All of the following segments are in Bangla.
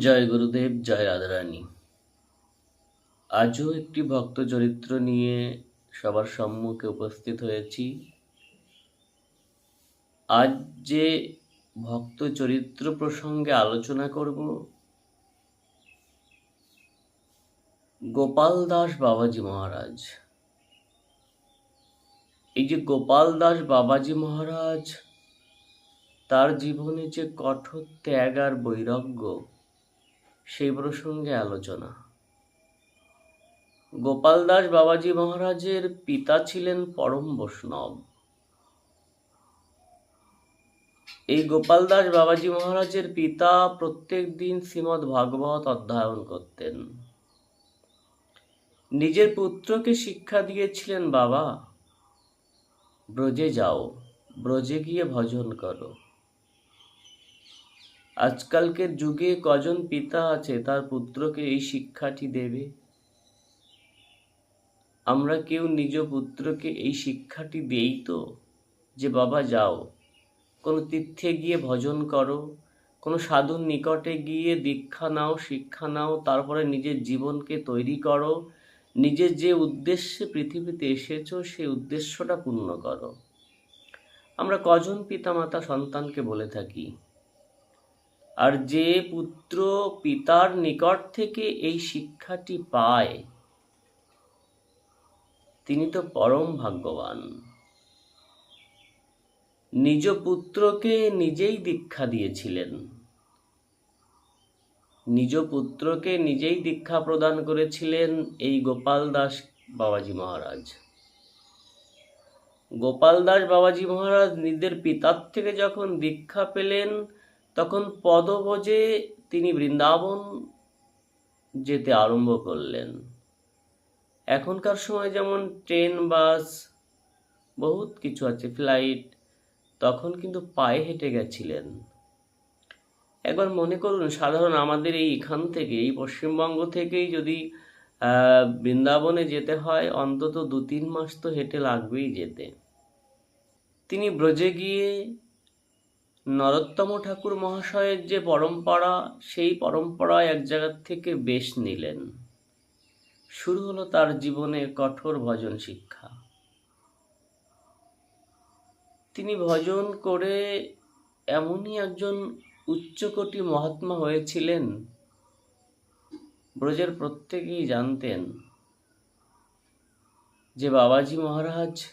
জয় গুরুদেব, জয় রাধারানী আজও একটি ভক্ত চরিত্র নিয়ে সবার সম্মুখে উপস্থিত হয়েছি। আজ যে ভক্ত চরিত্র প্রসঙ্গে আলোচনা করব, গোপাল দাস বাবাজি মহারাজ। এই যে গোপাল দাস বাবাজি মহারাজ, তার জীবনে যে কঠোর ত্যাগ আর বৈরাগ্য সেই প্রসঙ্গে আলোচনা। গোপাল দাস বাবাজি মহারাজের পিতা ছিলেন পরম বৈষ্ণব। এই গোপাল দাস বাবাজি মহারাজের পিতা প্রত্যেক দিন শ্রীমৎ ভাগবত অধ্যয়ন করতেন। নিজের পুত্রকে শিক্ষা দিয়েছিলেন বাবা, ব্রজে যাও, ব্রজে গিয়ে ভজন করো। আজকালকের যুগে কজন পিতা আছে, তার পুত্রকে এই শিক্ষাটি দেবে? আমরা কেউ নিজ পুত্রকে এই শিক্ষাটি দেই তো? যে, বাবা, যাও। কোনো তীর্থে গিয়ে ভজন করো। কোনো সাধুর নিকটে গিয়ে দীক্ষা নাও, শিক্ষা নাও, তারপরে নিজের জীবনকে তৈরি করো। নিজের যে উদ্দেশ্যে পৃথিবীতে এসেছ সেই উদ্দেশ্যটা পূর্ণ করো। আমরা কজন পিতামাতা সন্তানকে বলে থাকি? আর যে পুত্র পিতার নিকট থেকে এই শিক্ষাটি পায়, তিনি তো পরম ভাগ্যবান। নিজ পুত্রকে নিজেই দীক্ষা দিয়েছিলেন। নিজ পুত্রকে নিজেই দীক্ষা প্রদান করেছিলেন এই গোপাল দাস বাবাজি মহারাজ। গোপাল দাস বাবাজি মহারাজ নিজের পিতার থেকে যখন দীক্ষা পেলেন তখন পদভোজে তিনি বৃন্দাবন যেতে আরম্ভ করলেন। এখনকার সময় যেমন ট্রেন, বাস, বহুত কিছু আছে, ফ্লাইট, তখন কিন্তু পায়ে হেঁটে গেছিলেন। একবার মনে করুন, সাধারণ আমাদের এই এখান থেকে, এই পশ্চিমবঙ্গ থেকেই যদি বৃন্দাবনে যেতে হয়, অন্তত দু তিন মাস তো হেঁটে লাগবেই যেতে। তিনি ব্রজে গিয়ে নরোত্তম ঠাকুর মহাশয়ের যে পরম্পরা, সেই পরম্পরায় এক জায়গার থেকে বেশ নিলেন। শুরু হলো তার জীবনে কঠোর ভজন শিক্ষা। তিনি ভজন করে এমনই একজন উচ্চকোটি মহাত্মা হয়েছিলেন, ব্রজের প্রত্যেকেই জানতেন যে বাবাজি মহারাজ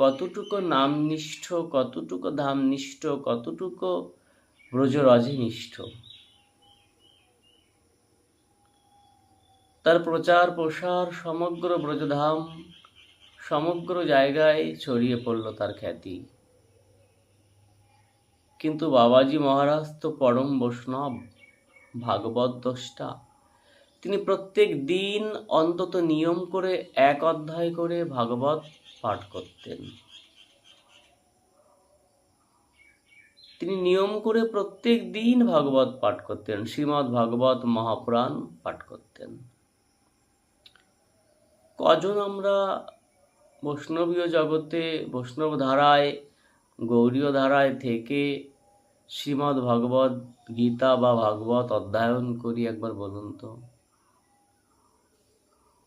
কতটুকু নামনিষ্ঠ, কতটুকু ধামনিষ্ঠ, কতটুকু ব্রজরজনিষ্ঠ? তার প্রচার প্রসার সমগ্র ব্রজধাম, সমগ্র জায়গায় ছড়িয়ে পড়ল তার খ্যাতি। কিন্তু বাবাজি মহারাজ তো পরম বৈষ্ণব, ভাগবত দোষটা তিনি প্রত্যেক দিন অন্তত নিয়ম করে এক অধ্যায় করে ভাগবত পাঠ করতেন। তিনি নিয়ম করে প্রত্যেক দিন ভাগবত পাঠ করতেন শ্রীমৎ ভাগবত মহাপুরাণ পাঠ করতেন। কজন আমরা বৈষ্ণবীয় জগতে, বৈষ্ণব ধারায়, গৌরীয় ধারায় থেকে শ্রীমৎ ভগবত গীতা বা ভাগবত অধ্যয়ন করি, একবার বলুন তো?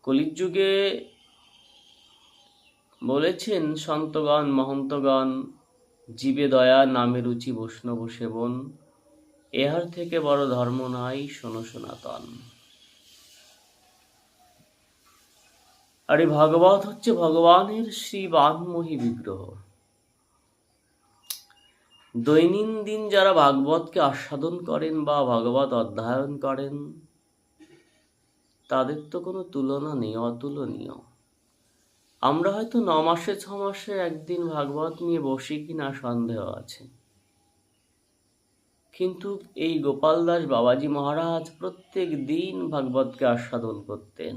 কলির যুগে বলেছেন, সন্তগণ, মহন্তগণ, জীবে দয়া নামে রুচি বৈষ্ণব সেবন, এহার থেকে বড় ধর্ম নাই, শোনো সনাতন। আর এই ভাগবত হচ্ছে ভগবানের শ্রী বানমোহী বিগ্রহ। দৈনন্দিন যারা ভাগবতকে আস্বাদন করেন বা ভাগবত অধ্যয়ন করেন, তাদের তো কোনো তুলনা নেই, অতুলনীয়। আমরা হয়তো ন মাসে, ছ মাসে একদিন ভাগবত নিয়ে বসি কি না সন্দেহ আছে। কিন্তু এই গোপাল দাস বাবাজি মহারাজ প্রত্যেক দিন ভাগবতকে আস্বাদন করতেন।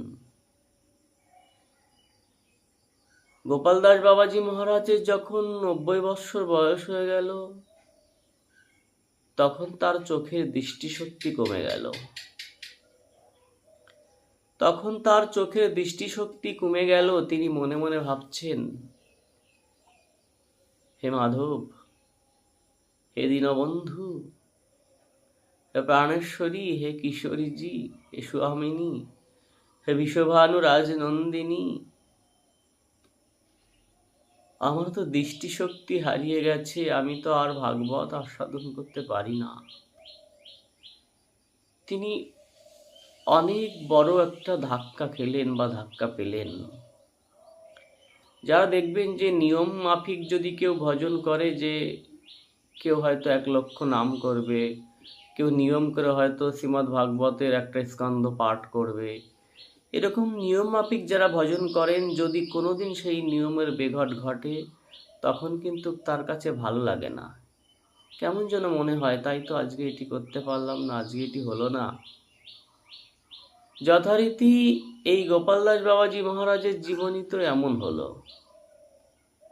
গোপাল দাস বাবাজি মহারাজের যখন নব্বই বৎসর বয়স হয়ে গেল, তখন তার চোখের দৃষ্টিশক্তি কমে গেল। তখন তার চোখের দৃষ্টিশক্তি কমে গেল, তিনি মনে মনে ভাবছেন, হে মাধব, হে দীনবন্ধু, হে প্রাণেশ্বরী, হে কিশোরীজি, হে সুহামিনী, হে বিশ্বভানু রাজনন্দিনী, আমার তো দৃষ্টিশক্তি হারিয়ে গেছে, আমি তো আর ভাগবত আস্বাদন করতে পারি না তিনি অনেক বড় একটা ধাক্কা খেলেন বা ধাক্কা পেলেন। যারা দেখবেন যে নিয়ম মাফিক যদি কেউ ভজন করে যে কেউ হয়তো এক লক্ষ নাম করবে, কেউ নিয়ম করে হয়তো শ্রীমদ্ ভাগবতের একটা স্কন্ধ পাঠ করবে। এরকম নিয়ম মাফিক যারা ভজন করেন, যদি কোনোদিন সেই নিয়মের বেঘট ঘটে, তখন কিন্তু তার কাছে ভালো লাগে না। কেমন যেন মনে হয়, তাই তো আজকে এটি করতে পারলাম না, আজকে এটি হলো না। যথারীতি এই গোপালদাস বাবাজি মহারাজের জীবনী তো এমন হলো।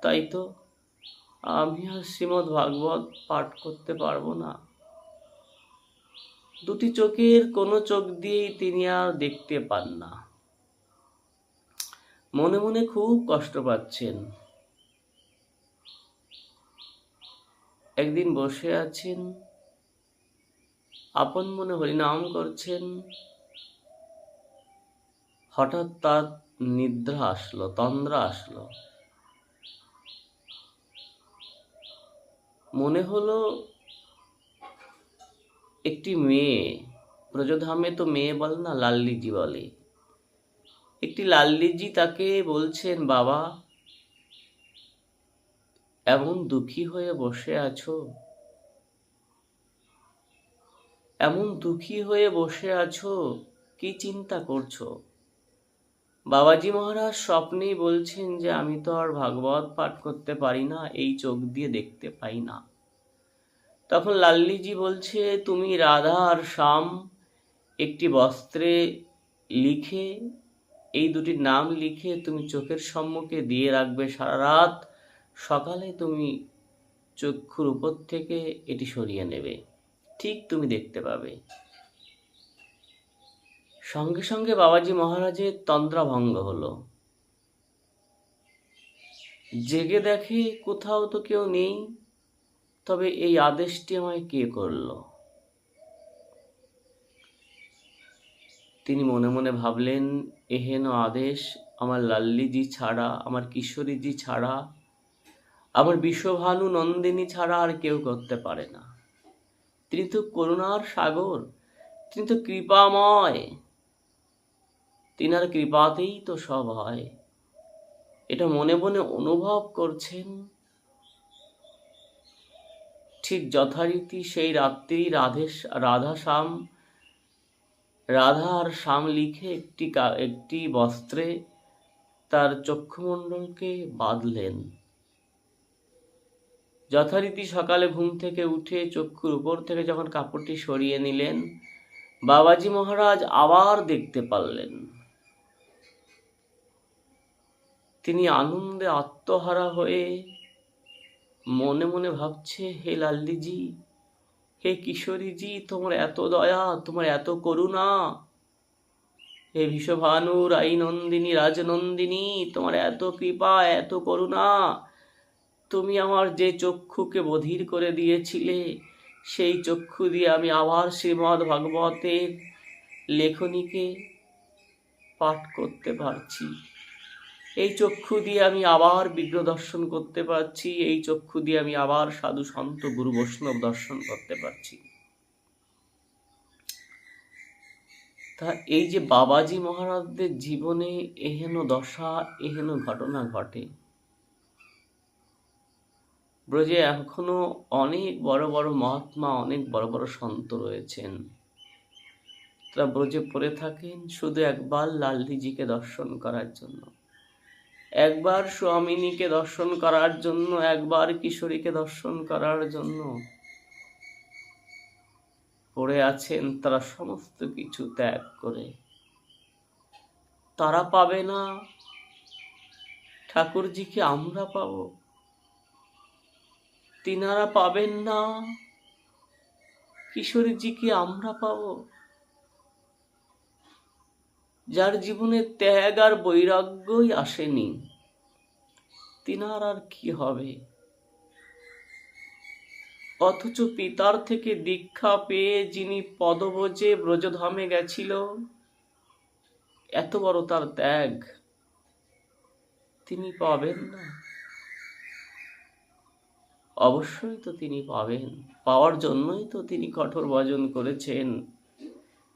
তাই তো আমি আর শ্রীমদ্ ভাগবত পাঠ করতে পারব না। দুটি চোখের কোনো চোখ দিয়েই তিনি আর দেখতে পান না। মনে মনে খুব কষ্ট পাচ্ছেন। একদিন বসে আছেন, আপন মনে হরিনাম করছেন। হঠাৎ তার নিদ্রা আসলো, তন্দ্রা আসলো। মনে হলো একটি মেয়ে ব্রজধামে তো মেয়ে বলে না, লাল্লিজি বলে। একটি লাল্লিজি তাকে বলছেন, বাবা, এমন দুঃখী হয়ে বসে আছো? এমন দুঃখী হয়ে বসে আছো? কি চিন্তা করছ? বাবাজি মহারাজ স্বপ্নেই বলছেন যে, আমি তো আর ভাগবত পাঠ করতে পারি না, এই চোখ দিয়ে দেখতে পাই না। তখন লাল্লিজি বলছে, তুমি রাধা আর শ্যাম একটি বস্ত্রে লিখে, এই দুটি নাম লিখে তুমি চোখের সম্মুখে দিয়ে রাখবে সারা রাত। সকালে তুমি চক্ষুর উপর থেকে এটি সরিয়ে নেবে। ঠিক তুমি দেখতে পাবে। সঙ্গে সঙ্গে বাবাজি মহারাজের তন্দ্রাভঙ্গ হলো। জেগে দেখে কোথাও তো কেউ নেই, তবে এই আদেশটি আমায় কে করল? তিনি মনে মনে ভাবলেন, এহেন আদেশ আমার লাল্লিজি ছাড়া, আমার কিশোরীজি ছাড়া, আমার বিশ্বভানু নন্দিনী ছাড়া আর কেউ করতে পারে না। তিনি তো করুণার সাগর, তিনি তো কৃপাময়। তিনার কৃপাতেই তো সব হয়। এটা মনে মনে অনুভব করছেন। ঠিক যথারীতি সেই রাত্রি রাধেশ রাধা শ্যাম, রাধা আর শ্যাম লিখে একটি একটি বস্ত্রে তার চক্ষুমণ্ডলকে বাঁধলেন। যথারীতি সকালে ঘুম থেকে উঠে চক্ষুর উপর থেকে যখন কাপড়টি সরিয়ে নিলেন, বাবাজি মহারাজ আবার দেখতে পারলেন। তিনি আনন্দে আত্মহারা হয়ে মনে মনে ভাবছে, হে লাল্লিজি, হে কিশোরীজি, তোমার এত দয়া, তোমার এত করুণা। হে বিশ্বভানু রাই নন্দিনী রাজনন্দিনী, তোমার এত কৃপা, এত করুণা। তুমি আমার যে চক্ষুকে বধির করে দিয়েছিলে, সেই চক্ষু দিয়ে আমি আবার শ্রীমদ্ ভাগবতের লেখনীকে পাঠ করতে পারছি। এই চক্ষু দিয়ে আমি আবার বিগ্রহ দর্শন করতে পারছি, এই চক্ষু দিয়ে আমি আবার সাধু সন্ত গুরু বৈষ্ণব দর্শন করতে পারছি। তা এই যে বাবাজি মহারাজদের জীবনে এহেন দশা, এহেন ঘটনা ঘটে। ব্রজে এখনও অনেক বড় বড় মহাত্মা, অনেক বড় বড় সন্ত রয়েছেন। তারা ব্রজে পড়ে থাকেন শুধু একবার লাল্লিজিকে দর্শন করার জন্য। একবার স্বামিনীকে দর্শন করার জন্য, একবার কিশোরীকে দর্শন করার জন্য। পড়ে আছেন তারা সমস্ত কিছু ত্যাগ করে। তারা পাবে না। ঠাকুরজিকে আমরা পাবো। তিনারা পাবেন না। কিশোরীজিকে আমরা পাবো। যার জীবনে ত্যাগ আর বৈরাগ্যই আসেনি, তিনার আর কি হবে? অথচ পিতার থেকে দীক্ষা পেয়ে যিনি পদব্রজে ব্রজধামে গেছিল, এত বড় তার ত্যাগ তিনি পাবেন না। অবশ্যই তো তিনি পাবেন, পাওয়ার জন্যই তো তিনি কঠোর ভজন করেছেন।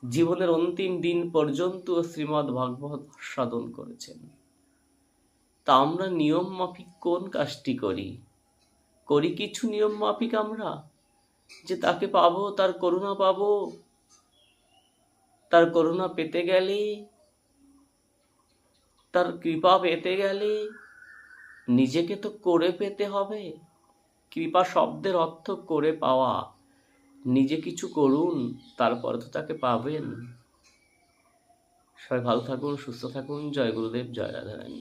জীবনের অন্তিম দিন পর্যন্ত শ্রীমদ্ ভাগবত সাধন করেছেন। তা আমরা নিয়ম মাফিক কোন কাজটি করি? করি কিছু নিয়ম মাফিক আমরা? যে তাকে পাবো, তার করুণা পাবো, তার করুণা পেতে গেলে, তার কৃপা পেতে গেলে নিজেকে তো করে পেতে হবে। কৃপা শব্দের অর্থ করে পাওয়া। নিজে কিছু করুন, তারপর তো তাকে পাবেন। সবাই ভালো থাকুন, সুস্থ থাকুন। জয় গুরুদেব, জয় রাধারানী।